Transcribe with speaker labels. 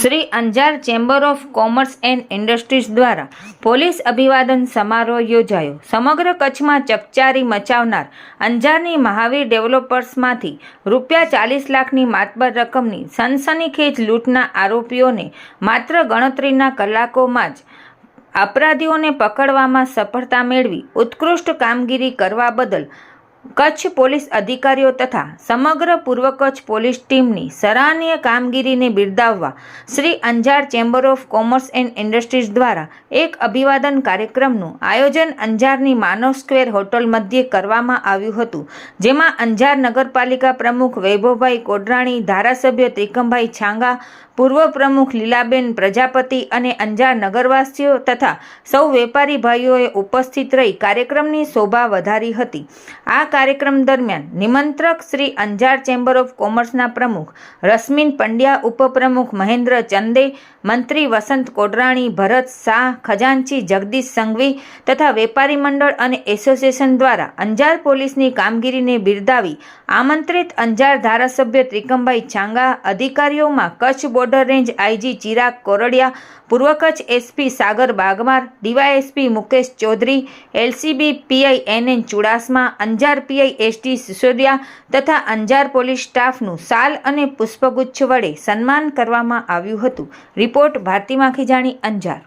Speaker 1: Shri Anjar chamber of commerce and industries દ્વારા police અભિવાદન સમારોહ યોજાયો. સમગ્ર કચ્છમાં ચકચારી મચાવનાર અંજારની મહાવીર ડેવલપર્સમાંથી રૂપિયા ચાલીસ લાખની માતબર રકમની સનસનીખેજ લૂંટના આરોપીઓને માત્ર ગણતરીના કલાકોમાં જ અપરાધીઓને પકડવામાં સફળતા મેળવી ઉત્કૃષ્ટ કામગીરી કરવા બદલ કચ્છ પોલીસ અધિકારીઓ તથા સમગ્ર પૂર્વ કચ્છ પોલીસ ટીમની સરાહનીય કામગીરીને બિરદાવવા Shri Anjar chamber of commerce and industries દ્વારા એક અભિવાદન કાર્યક્રમનું આયોજન અંજારની માનવ સ્ક્વેર હોટલ મધ્યે કરવામાં આવ્યું હતું, જેમાં અંજાર નગરપાલિકા પ્રમુખ વૈભવભાઈ કોડરાણી, ધારાસભ્ય ત્રિકમભાઈ છાંગા, પૂર્વ પ્રમુખ લીલાબેન પ્રજાપતિ અને અંજાર નગરવાસીઓ તથા સૌ વેપારી ભાઈઓએ ઉપસ્થિત રહી કાર્યક્રમની શોભા વધારી હતી. આ કાર્યક્રમ દરમિયાન નિમંત્રક શ્રી અંજાર ચેમ્બર ઓફ કોમર્સના પ્રમુખ રશ્મિન પંડ્યા, ઉપપ્રમુખ મહેન્દ્ર ચંદે, મંત્રી વસંત કોડરાણી, ભરત શાહ, ખજાનચી જગદીશ સંઘવી તથા વેપારી મંડળ અને એસોસિએશન દ્વારા અંજાર પોલીસની કામગીરીને બિરદાવી આમંત્રિત અંજાર ધારાસભ્ય Trikambhai Chhanga, અધિકારીઓમાં Kutch border range IG Chirag Kordia, પૂર્વ Kutch SP Sagar Bagmar, DYSP Mukesh Chaudhary, LCB PI N N Chudasama, Anjar PI ST Sisodiya તથા અંજાર પોલીસ સ્ટાફનું સાલ અને પુષ્પગુચ્છ વડે સન્માન કરવામાં આવ્યું હતું. રિપોર્ટ ભારતી માખીજાણી અંજાર.